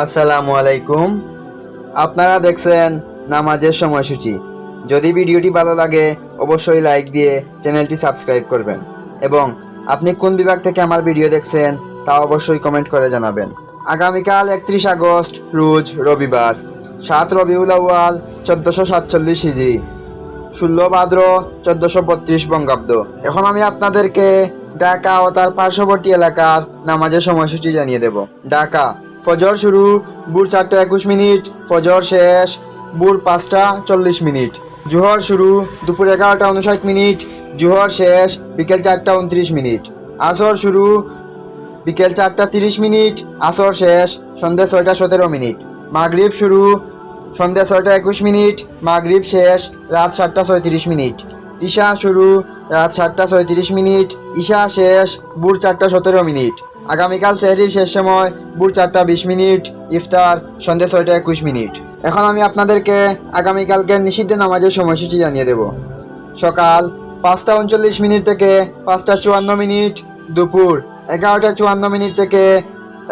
আসসালামু আলাইকুম আপনারা দেখছেন নামাজের সময়সূচি। যদি ভিডিওটি ভালো লাগে, অবশ্যই লাইক দিয়ে চ্যানেলটি সাবস্ক্রাইব করবেন। এবং আপনি কোন বিভাগ থেকে আমার ভিডিও দেখছেন, তা অবশ্যই কমেন্ট করে জানাবেন। আগামীকাল একত্রিশ আগস্ট, রোজ রবিবার, সাত রবিউল আউয়াল, চোদ্দোশো সাতচল্লিশ হিজড়ি ষোলো ভাদ্র, চোদ্দশো বত্রিশ বঙ্গাব্দ। এখন আমি আপনাদেরকে ঢাকা ও তার পার্শ্ববর্তী এলাকার নামাজের সময়সূচি জানিয়ে দেব। ঢাকা ফজর শুরু ভোর চারটা একুশ মিনিট, ফজর শেষ ভোর পাঁচটা চল্লিশ মিনিট। জোহর শুরু, দুপুর এগারোটা উনষাট মিনিট, জোহর শেষ, বিকেল চারটা উনত্রিশ মিনিট। আসর শুরু, বিকেল চারটা তিরিশ মিনিট, আসর শেষ, সন্ধ্যে ছয়টা সতেরো মিনিট। মাগরিব শুরু, সন্ধ্যা ছয়টা একুশ মিনিট, মাগরিব শেষ, রাত সাতটা ছয়ত্রিশ মিনিট। ঈশা শুরু, রাত সাতটা ছয়ত্রিশ মিনিট, ঈশা শেষ ভোর চারটা সতেরো মিনিট। আগামীকাল সেহরির শেষ সময়, ভোর চারটা বিশ মিনিট, ইফতার, সন্ধ্যে ছয়টা একুশ মিনিট। এখন আমি আপনাদেরকে আগামীকালকে নিষিদ্ধ নামাজের সময়সূচি জানিয়ে দেব। সকাল পাঁচটা উনচল্লিশ মিনিট থেকে পাঁচটা চুয়ান্ন মিনিট, দুপুর এগারোটা চুয়ান্ন মিনিট থেকে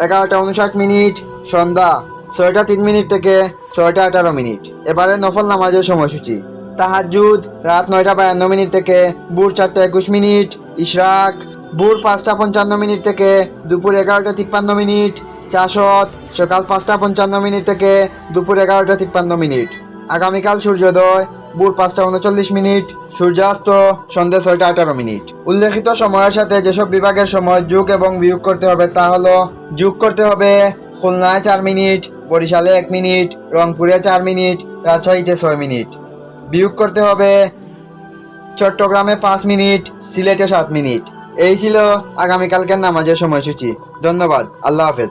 এগারোটা উনষাট মিনিট, সন্ধ্যা ছয়টা তিন মিনিট থেকে ছয়টা আঠারো মিনিট। এবারে নফল নামাজের সময়সূচি। তাহাজুদ রাত নয়টা বায়ান্ন মিনিট থেকে ভোর চারটা একুশ মিনিট, ইশরাক ভোর পাঁচটা পঞ্চান্ন মিনিট থেকে দুপুর এগারোটা তিপ্পান্ন মিনিট চাষত সকাল পাঁচটা পঞ্চান্ন মিনিট থেকে দুপুর এগারোটা তিপ্পান্ন মিনিট। আগামীকাল সূর্যোদয়, ভোর পাঁচটা উনচল্লিশ মিনিট, সূর্যাস্ত, সন্ধ্যে ছয়টা আঠারো মিনিট। উল্লেখিত সময়ের সাথে যেসব বিভাগের সময় যোগ এবং বিয়োগ করতে হবে তা হলো যোগ করতে হবে খুলনায় চার মিনিট, বরিশালে এক মিনিট, রংপুরে চার মিনিট, রাজশাহীতে ছয় মিনিট। বিয়োগ করতে হবে চট্টগ্রামে পাঁচ মিনিট, সিলেটে সাত মিনিট। এই ছিল আগামীকালকের নামাজের সময়সূচি। ধন্যবাদ। আল্লাহ হাফেজ।